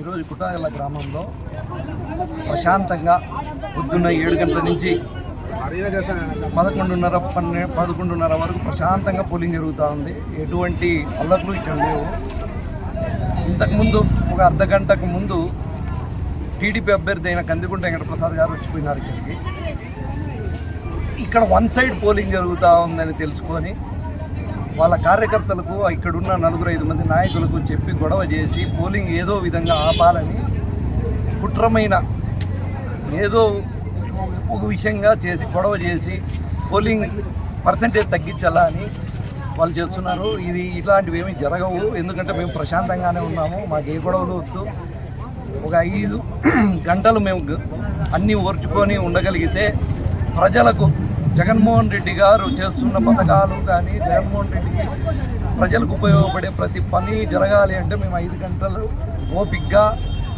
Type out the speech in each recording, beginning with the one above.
ఈరోజు కుటాగల గ్రామంలో ప్రశాంతంగా పొద్దున్న ఏడు గంటల నుంచి పదకొండున్నర పన్నె పదకొండున్నర వరకు ప్రశాంతంగా పోలింగ్ జరుగుతూ ఉంది. ఎటువంటి అల్లర్లు ఇక్కడ లేవు. ఇంతకుముందు ఒక అర్ధ గంటకు ముందు టీడీపీ అభ్యర్థి అయిన కందికుంట వెంకటప్రసాద్ గారు వచ్చిపోయినారు ఇక్కడికి. ఇక్కడ వన్ సైడ్ పోలింగ్ జరుగుతూ ఉందని తెలుసుకొని వాళ్ళ కార్యకర్తలకు ఇక్కడున్న నలుగురు ఐదు మంది నాయకులకు చెప్పి గొడవ చేసి పోలింగ్ ఏదో విధంగా ఆపాలని కుట్రమైన ఏదో ఒక విషయంగా చేసి గొడవ చేసి పోలింగ్ పర్సంటేజ్ తగ్గించాలా అని వాళ్ళు చేస్తున్నారు. ఇది ఇలాంటివి ఏమీ జరగవు. ఎందుకంటే మేము ప్రశాంతంగానే ఉన్నాము. మాకు ఏ గొడవలు వద్దు. ఒక ఐదు గంటలు మేము అన్నీ ఓర్చుకొని ఉండగలిగితే ప్రజలకు జగన్మోహన్ రెడ్డి గారు చేస్తున్న పథకాలు కానీ జగన్మోహన్ రెడ్డికి ప్రజలకు ఉపయోగపడే ప్రతి పని జరగాలి అంటే మేము ఐదు గంటలు ఓపిక్గా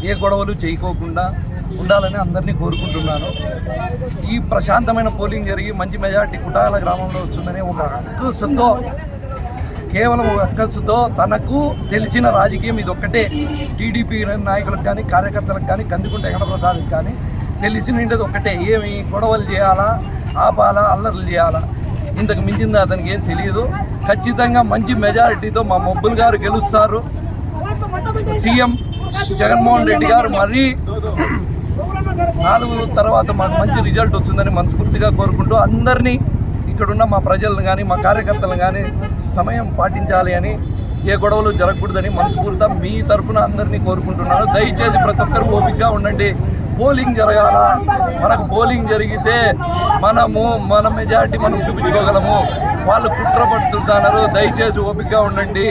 ఏ గొడవలు చేయకోకుండా ఉండాలని అందరినీ కోరుకుంటున్నాను. ఈ ప్రశాంతమైన పోలింగ్ జరిగి మంచి మెజార్టీ కుటాల గ్రామంలో వస్తుందని ఒక అక్కసుతో కేవలం ఒక అక్కసుతో తనకు తెలిసిన రాజకీయం ఇది ఒక్కటే టీడీపీ నాయకులకు కానీ కార్యకర్తలకు కానీ కందుకుంట వెంకటప్రసాద్కి కానీ తెలిసినది ఒక్కటే. ఏమి గొడవలు చేయాలా? ఆపాలా అల్లర్లు చేయాలా? ఇంతకు మించింది అతనికి ఏం తెలియదు ఖచ్చితంగా మంచి మెజారిటీతో మా మబ్బులు గారు గెలుస్తారు. సీఎం జగన్మోహన్ రెడ్డి గారు మరీ నాలుగు తర్వాత మాకు మంచి రిజల్ట్ వస్తుందని మనస్ఫూర్తిగా కోరుకుంటూ అందరినీ ఇక్కడున్న మా ప్రజలను కానీ మా కార్యకర్తలను కానీ సమయం పాటించాలి అని ఏ గొడవలు జరగకూడదని మనస్ఫూర్తిగా మీ తరఫున అందరినీ కోరుకుంటున్నాను. దయచేసి ప్రతి ఒక్కరు ఓపికగా ఉండండి. పోలింగ్ జరగాల? మనకు పోలింగ్ జరిగితే మనము మన మెజారిటీ మనం చూపించుకోగలము. వాళ్ళు కుట్ర పడుతున్నారు దయచేసి ఓపికగా ఉండండి.